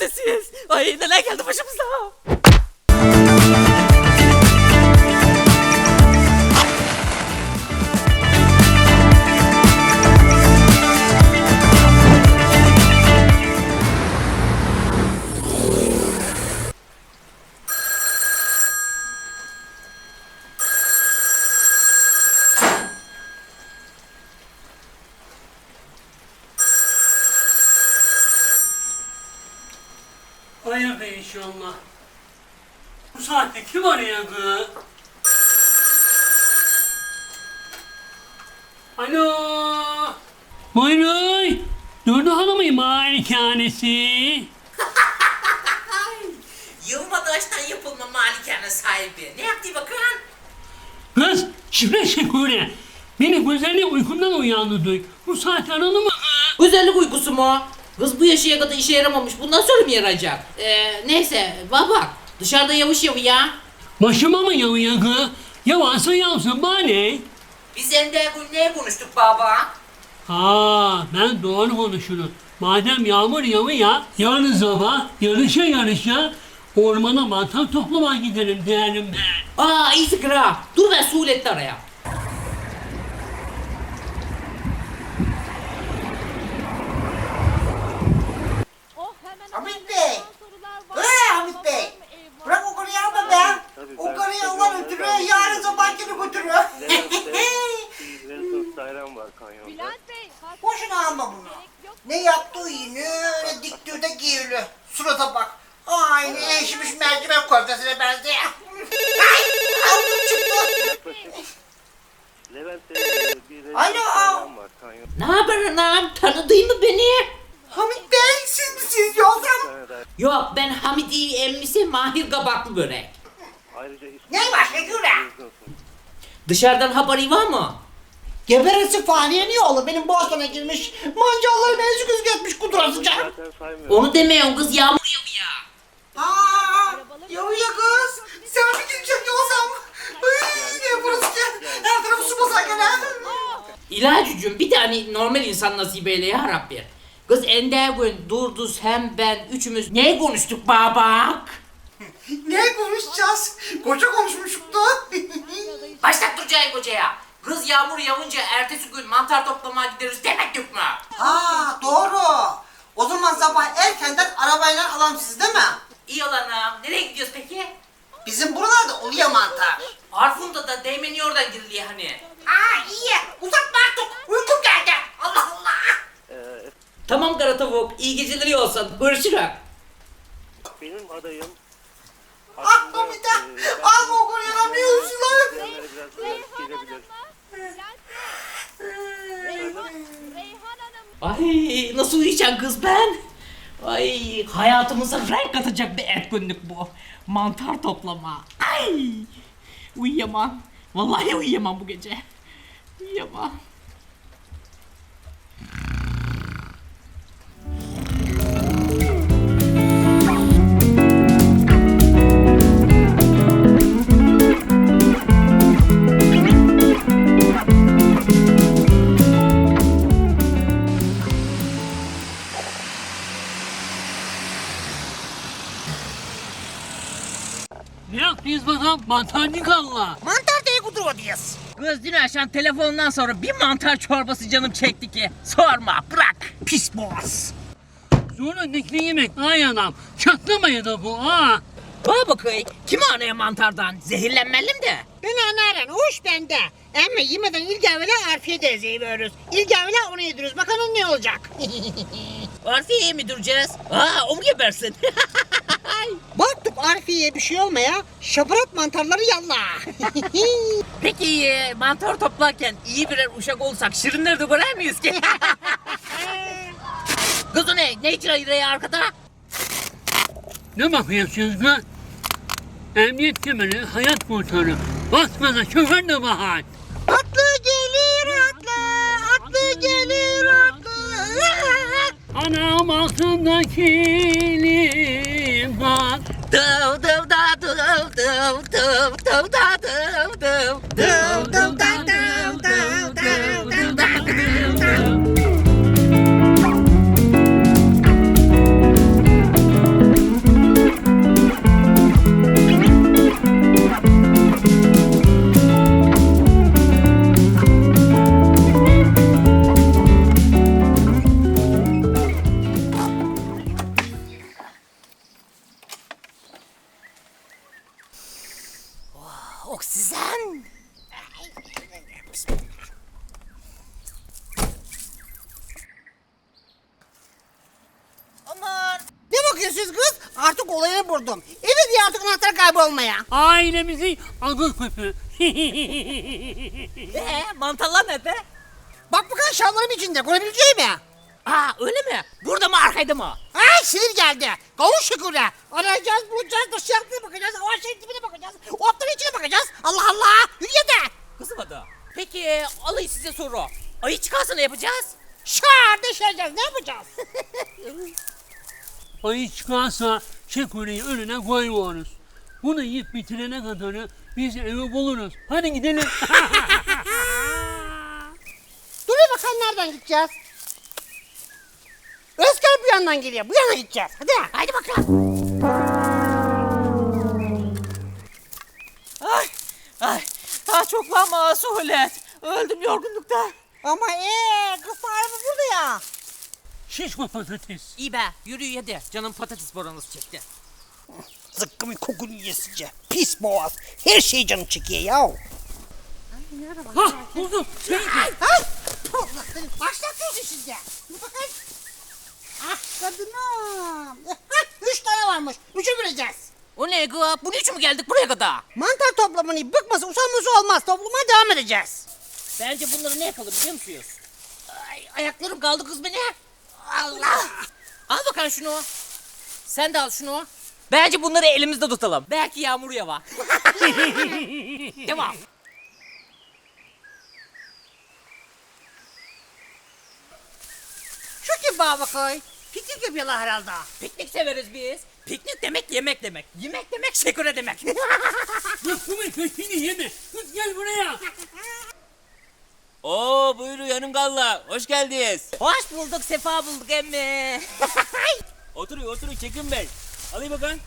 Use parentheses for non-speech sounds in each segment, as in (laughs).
neredesiniz? Ay neler geldi başımıza? Bu saatte kim arayadı? Alo. Buyurun. Durdu Hanım'ın malikanesi. (laughs) Yılmadaş'tan yapılma malikane sahibi. Ne yaptı bakın? Kız şifre şekure. Beni güzelliği uykumdan uyandırdı. Bu saat aranı mı? Güzellik uykusu mu? Kız bu yaşaya kadar işe yaramamış. Bundan sonra mı yarayacak? Ee, neyse bak bak. Dışarıda yavuş yavu ya. Başıma mı yağıyor kız? Yavansa yansın bari. Biz sende bu ne konuştuk baba? Ha, ben doğru konuşurum. Madem yağmur yağıyor, yarın sabah yarışa yarışa ormana mantar toplamaya gidelim diyelim ben. Aa iyi fikir ha. Dur ben Sulet'le araya. Oh hemen Hamit hemen Bey! yazılan sorular var. Ee Hamit Bey! Eyvah. Bırak o karıyı alma be! O karıyı Allah ötürüyor, yarın sabah gibi götürüyor. Resul dairem var kanyonda. Bülent Bey. hasta- Boşuna alma bunu. Gerek yaptığı yine öyle diktüğü de giyili. Surata bak. Aynı eşmiş mercimek köftesine benziyor. Ay! Aldım çıktı. Alo. Ne haber anam? Tanıdın mı beni? Hamit Bey siz misiniz daire. Yok ben Hamidi emmisi Mahir Kabaklı Börek. Ne var? Uzunsun. Dışarıdan haberi var mı? Geberesi faniye niye oğlum? Benim boğazına girmiş. Mancallarım Zaten saymıyorum. Onu demiyorsun kız yağmur yavu ya. Aa, yavuya kız. Sen bir gün çek olsam. Ay, ne burası ki? Her tarafı su basan gene. İlacıcım bir tane normal insan nasip eyle ya Rabbi. Kız ender gün Durduz hem ben üçümüz ne konuştuk babak? Ne konuşacağız? Koca konuşmuştuk da. Başlat Turcay Koca'ya. Kız yağmur yağınca ertesi gün mantar toplamaya gideriz demek yok mu? Aa doğru. O zaman sabah erkenden arabayla alalım sizi değil mi? İyi olanım. Nereye gidiyoruz peki? Bizim buralarda oluyor mantar. Arfun'da da değmeni oradan giriliyor hani. Aa iyi. Uzatma artık. Uykum geldi. Allah Allah. Tamam kara tavuk. iyi geceleri olsun. Görüşürüz. benim adayım Ah Hamit e, ah. anlıyorsun lan. Diğerleri biraz gelebilir. Bülent Bey. Reyhan, Reyhan Hanım. Ay nasıl uyuyacaksın kız ben? Ay hayatımıza renk katacak bir etkinlik bu. Mantar toplama. Ay uyuyamam. Vallahi uyuyamam bu gece. Uyuyamam. Mantarcı kanla? Mantar diye kuduruyoruz. Kız dün akşam telefondan sonra bir mantar çorbası canım çekti ki. Sorma bırak pis boğaz. Sonra nekli yemek ay anam. Çatlamayın da bu ha. Bana bakay kim anaya mantardan? Zehirlenmelim de. Ben anarım. Hoş bende. Ama yemeden ilk evvela Arfiye teyzeyi veriyoruz. İlk evvela onu yediriyoruz. Bakalım ne olacak. (laughs) Arfiye'ye mi duracağız? Aa o mu gebersin? (laughs) Baktık Arfiye'ye bir şey olmaya. Şaparat mantarları yalla. (laughs) Peki e, mantar toplarken iyi birer uşak olsak şirinleri de görer miyiz ki? (laughs) Kız o ne? Ne için ayırıyor arkada? Ne bakıyorsunuz lan? Emniyet kemeri hayat kurtarır. Basmaza şoför de bahar. atlı gelir atlı. Atlı gelir atlı. Anam altındaki liman. Dıv Dove, da dove, dove, dove, dove, da dove, dove. Bakıyorsunuz kız? Artık olayı buldum. Evet ya artık anahtar kaybolmaya. Ailemizin adı köpü. Ee, mantarlar nerede? Bak bakalım şalvarım içinde görebileceğim mi? Aa öyle mi? Burada mı arkayda mı? Ay sinir geldi. Kavuş şükürle. Arayacağız, bulacağız, dışarıya bakacağız, hava şeyin dibine bakacağız, otların içine bakacağız. Allah Allah. Yürü de. Kızım adı. Peki alayım size soru. Ayı çıkarsa ne yapacağız? Şar deşeceğiz. Ne yapacağız? (laughs) Ayı çıkarsa çekureyi önüne koyuyoruz. Bunu yiyip bitirene kadarı biz evi buluruz. Hadi gidelim. (laughs) Dur bir bakalım nereden gideceğiz? Özkan bu yandan geliyor. Bu yana gideceğiz. Hadi. Haydi bakalım. Ay, ay, daha çok lama Suhulet. Öldüm yorgunluktan. Ama ee kız sahibi burada ya. Şişko patates. İyi be, yürü yedi. Canım patates boranız çekti. Zıkkımın kokunu yesince. Pis boğaz. Her şey canım çekiyor ya. Ha buldum. Şey, Ay! Allah seni başlatıyorsun şimdi. Dur bakayım. Ah kadınım. Hah, üç tane varmış. Üçü böleceğiz. O ne gı? Bunun için mi geldik buraya kadar? Mantar toplamanı bıkması usanması olmaz. Toplamaya devam edeceğiz. Bence bunları ne yapalım biliyor musunuz? Ay, ayaklarım kaldı kız beni. Allah. Al bakalım şunu. Sen de al şunu. Bence bunları elimizde tutalım. Belki yağmur yavar. (laughs) Devam. Şu kim bana bakay? Piknik yapıyorlar herhalde. Piknik severiz biz. Piknik demek yemek demek. Yemek demek şekure demek. (laughs) Kız bunu köşkini yeme. Kız gel buraya. Oo buyurun hanım galla. Hoş geldiniz. Hoş bulduk, sefa bulduk emmi. (laughs) Oturun oturun çekin bey. Alayım bakalım.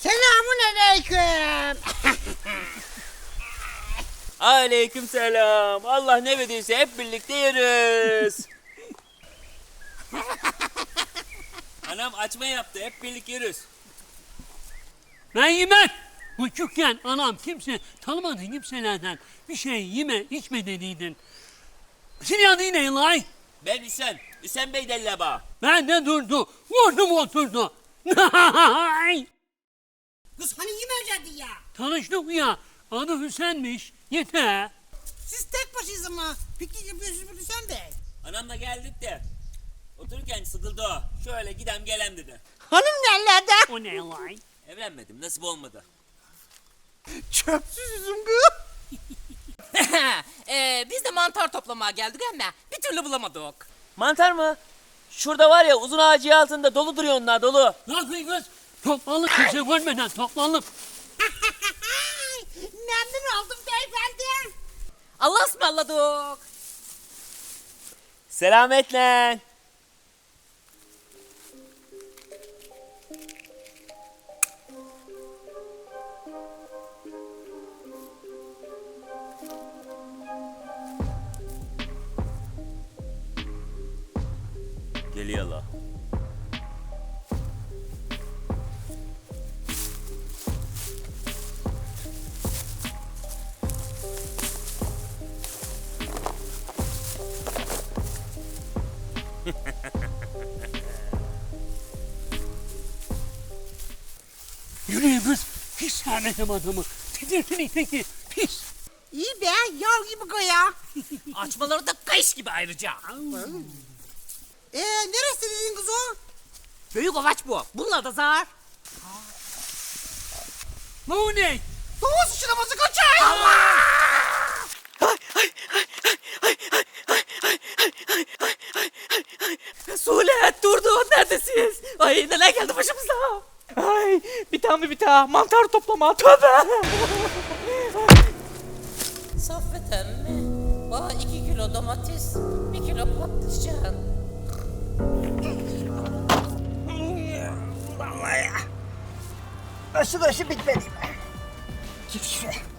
Selamun aleyküm. (laughs) Aleyküm selam. Allah ne verdiyse hep birlikte yeriz. (laughs) Anam açma yaptı. Hep birlikte yeriz. Ben yemem. Küçükken anam kimse tanımadığın kimselerden bir şey yeme içme dediydin. Senin adın ne lay? Ben İsen. İsen Bey derler bana. Ben de durdu. Vurdum oturdu. Kız hani yemeyecektin ya. Tanıştık ya. Adı Hüsen'miş. Yeter. Siz tek başınız mı? Piknik yapıyorsunuz burada sen de. Anamla geldik de. Otururken sıkıldı o. Şöyle gidem gelem dedi. Hanım nerelerde? O ne lay? Evlenmedim. Nasip olmadı. Çöpsüz üzüm kız. (laughs) ee, biz de mantar toplamaya geldik ama bir türlü bulamadık. Mantar mı? Şurada var ya uzun ağacı altında dolu duruyor onlar dolu. Nasıl kız? Toplanıp kimse görmeden toplanıp. (laughs) Memnun oldum beyefendi. Allah ısmarladık. Selametle. (laughs) Yürüyün kız. Pis sermedim adamı. Titirtin peki. Pis. İyi be yav gibi koy ya. (laughs) Açmaları da kayış gibi ayrıca. Ee neresi dedin kız o? Büyük ovaç bu. Bununla da zar. Bu ne? Doğu sıçraması kaçar. Sulet durdu. Neredesiniz? Ay neler geldi başımıza? Ay bir tane mi bir tane mantar toplama tövbe. Saffet emmi, bana iki kilo domates, bir kilo patlıcan. Aşı başı bitmedi. Git şuraya.